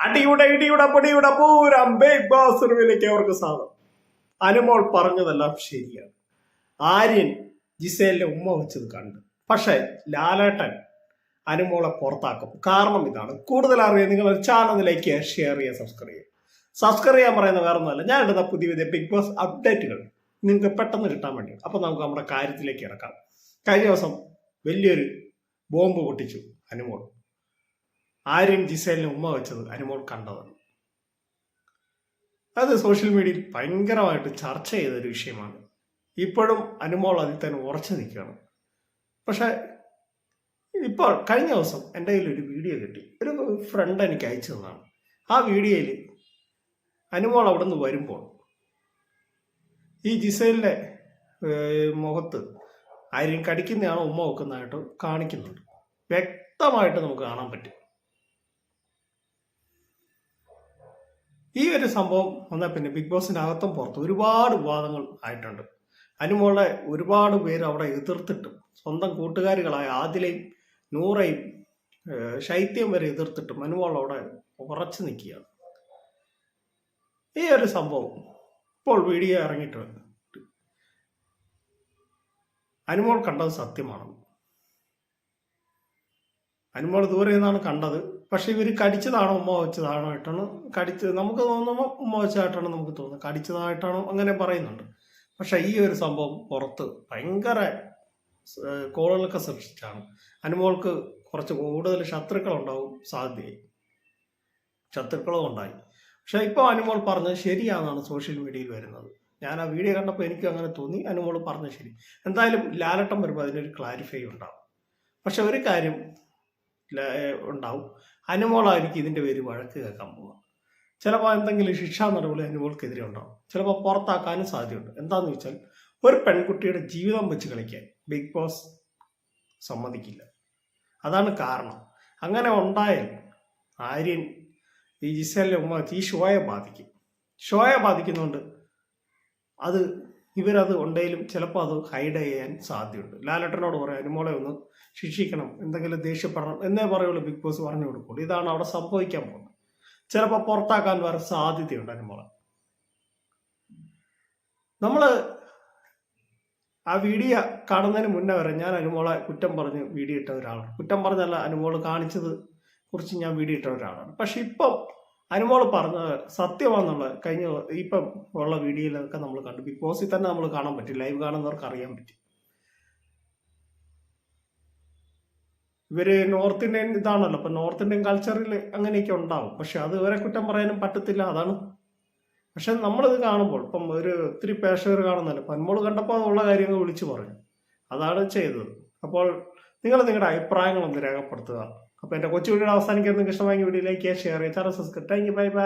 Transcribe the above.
അടിയുടെ ഇടിയുടെ പൊടിയുടെ പൂരം ബിഗ് ബോസ് റൂമിലേക്ക് അവർക്ക് സാധനം. അനുമോൾ പറഞ്ഞതെല്ലാം ശരിയാണ്. ആര്യൻ ജിസേലിന്റെ ഉമ്മ വെച്ചത് കണ്ട്. പക്ഷേ ലാലേട്ടൻ അനുമോളെ പുറത്താക്കും. കാരണം ഇതാണ്. കൂടുതൽ അറിയാൻ നിങ്ങൾ ഒരു ചാനലിലേക്ക് ഷെയർ ചെയ്യുക സബ്സ്ക്രൈബ് ചെയ്യുക. സബ്സ്ക്രൈബ് ചെയ്യാൻ പറയുന്ന വേറെ ഒന്നുമല്ല ഞാൻ എടുത്ത പുതിയ പുതിയ ബിഗ് ബോസ് അപ്ഡേറ്റുകൾ നിങ്ങൾക്ക് പെട്ടെന്ന് കിട്ടാൻ വേണ്ടി അപ്പോൾ നമുക്ക് നമ്മുടെ കാര്യത്തിലേക്ക് ഇറക്കാം. കഴിഞ്ഞ ദിവസം വലിയൊരു ബോംബ് പൊട്ടിച്ചു അനുമോൾ. ആര്യൻ ജിസേലിന് ഉമ്മ വെച്ചത് അനുമോൾ കണ്ടത് അത് സോഷ്യൽ മീഡിയയിൽ ഭയങ്കരമായിട്ട് ചർച്ച ചെയ്തൊരു വിഷയമാണ്. ഇപ്പോഴും അനുമോൾ അതിൽ തന്നെ ഉറച്ചു നിൽക്കുകയാണ്. പക്ഷെ ഇപ്പോൾ കഴിഞ്ഞ ദിവസം എന്റെ കയ്യിൽ ഒരു വീഡിയോ കിട്ടി. ഒരു ഫ്രണ്ട് എനിക്ക് അയച്ചു തന്നതാണ്. ആ വീഡിയോയിൽ അനുമോൾ അവിടെ നിന്ന് വരുമ്പോൾ ഈ ജിസേലിന്റെ മുഖത്ത് ആര്യൻ കടിക്കുന്നതാണോ ഉമ്മ വെക്കുന്നതായിട്ട് കാണിക്കുന്നുണ്ട്. വ്യക്തമായിട്ട് നമുക്ക് കാണാൻ പറ്റും. ഈ ഒരു സംഭവം വന്നാൽ പിന്നെ ബിഗ് ബോസിന് അകത്തും പുറത്തും ഒരുപാട് വിവാദങ്ങൾ ആയിട്ടുണ്ട്. അനുമോളെ ഒരുപാട് പേര് അവിടെ എതിർത്തിട്ടും സ്വന്തം കൂട്ടുകാരികളായ ആദിലയും നൂറയും ശൈത്യം വരെ എതിർത്തിട്ടും അനുമോൾ അവിടെ ഉറച്ചു നിൽക്കുകയാണ്. ഈ ഒരു സംഭവം ഇപ്പോൾ വീഡിയോ ഇറങ്ങിയിട്ടുണ്ട്. അനുമോൾ കണ്ടത് സത്യമാണ് അനുമോൾ ദൂരെ നിന്നാണ് കണ്ടത്. പക്ഷെ ഇവർ കടിച്ചതാണോ ഉമ്മ വെച്ചതാണോ ആയിട്ടാണ് കടിച്ചത് നമുക്ക് തോന്നുമ്പോൾ ഉമ്മ വെച്ചതായിട്ടാണ് നമുക്ക് തോന്നുന്നത്. കടിച്ചതായിട്ടാണോ അങ്ങനെ പറയുന്നുണ്ട്. പക്ഷെ ഈ ഒരു സംഭവം പുറത്ത് ഭയങ്കര കോളുകളൊക്കെ സൃഷ്ടിച്ചാണ്. അനുമോൾക്ക് കുറച്ച് കൂടുതൽ ശത്രുക്കൾ ഉണ്ടാവും സാധ്യതയായി. ശത്രുക്കളും ഉണ്ടായി പക്ഷെ ഇപ്പോൾ അനുമോൾ പറഞ്ഞത് ശരിയാണെന്നാണ് സോഷ്യൽ മീഡിയയിൽ വരുന്നത്. ഞാൻ ആ വീഡിയോ കണ്ടപ്പോൾ എനിക്കും അങ്ങനെ തോന്നി. അനുമോൾ പറഞ്ഞത് ശരി. എന്തായാലും ലാലട്ടം വരുമ്പോൾ അതിനൊരു ക്ലാരിഫൈ ഉണ്ടാവും. പക്ഷെ ഒരു കാര്യം ഉണ്ടാവും. അനുമോളായിരിക്കും ഇതിന്റെ പേര് വഴക്ക് കേൾക്കാൻ പോവുക. ചിലപ്പോൾ എന്തെങ്കിലും ശിക്ഷാ നടപടി അനുമോൾക്കെതിരെ ഉണ്ടാവും. ചിലപ്പോൾ പുറത്താക്കാനും സാധ്യതയുണ്ട്. എന്താണെന്ന് വെച്ചാൽ ഒരു പെൺകുട്ടിയുടെ ജീവിതം വെച്ച് കളിക്കാൻ ബിഗ് ബോസ് സമ്മതിക്കില്ല. അതാണ് കാരണം. അങ്ങനെ ഉണ്ടായാൽ ആര്യൻ ഈ ജിസേലിന്റെ ഉമ്മ ഈ ഷോയെ ബാധിക്കും. ഷോയെ ബാധിക്കുന്നുണ്ട് അത് ഇവരത് ഉണ്ടെങ്കിലും ചിലപ്പോൾ അത് ഹൈഡ് ചെയ്യാൻ സാധ്യതയുണ്ട്. ലാലട്ടനോട് പറയാം അനുമോളെ ഒന്ന് ശിക്ഷിക്കണം എന്തെങ്കിലും ദേഷ്യപ്പെടണം എന്നേ പറയുള്ളൂ ബിഗ് ബോസ് പറഞ്ഞു കൊടുക്കുള്ളൂ. ഇതാണ് അവിടെ സംഭവിക്കാൻ പോകുന്നത്. ചിലപ്പോൾ പുറത്താക്കാൻ വരെ സാധ്യതയുണ്ട് അനുമോളെ നമ്മൾ ആ വീഡിയോ കാണുന്നതിന് മുന്നേ വരെ ഞാൻ അനുമോളെ കുറ്റം പറഞ്ഞ് വീഡിയോ ഇട്ട ഒരാളാണ്. കുറ്റം പറഞ്ഞല്ല അനുമോൾ കാണിച്ചത് കുറിച്ച് ഞാൻ വീഡിയോ ഇട്ട ഒരാളാണ്. പക്ഷെ ഇപ്പം അനുമോൾ പറഞ്ഞ സത്യമാണെന്നുള്ള കഴിഞ്ഞ ഇപ്പം ഉള്ള വീഡിയോയിലൊക്കെ നമ്മൾ കണ്ടു. ബിഗ് ബോസിൽ തന്നെ നമ്മൾ കാണാൻ പറ്റും. ലൈവ് കാണുന്നവർക്ക് അറിയാൻ പറ്റും. ഇവർ നോർത്ത് ഇന്ത്യൻ ഇതാണല്ലോ. അപ്പൊ നോർത്ത് ഇന്ത്യൻ കൾച്ചറിൽ അങ്ങനെയൊക്കെ ഉണ്ടാവും. പക്ഷെ അത് ഇവരെ കുറ്റം പറയാനും പറ്റത്തില്ല. അതാണ്. പക്ഷെ നമ്മളിത് കാണുമ്പോൾ ഇപ്പം ഒരു ഒത്തിരി പേഷകർ കാണുന്നല്ലോ നമ്മൾ കണ്ടപ്പോൾ ഉള്ള കാര്യങ്ങൾ വിളിച്ചു പറഞ്ഞു അതാണ് ചെയ്തത്. അപ്പോൾ നിങ്ങൾ നിങ്ങളുടെ അഭിപ്രായങ്ങളൊന്ന് രേഖപ്പെടുത്തുക. അപ്പോൾ എന്റെ കൊച്ചു വീഡിയോ അവസാനിക്കാൻ നിങ്ങൾക്ക് ലൈക്ക് വീഡിയോയിലേക്ക് ഷെയർ ചെയ്യുക. Subscribe thank you bye bye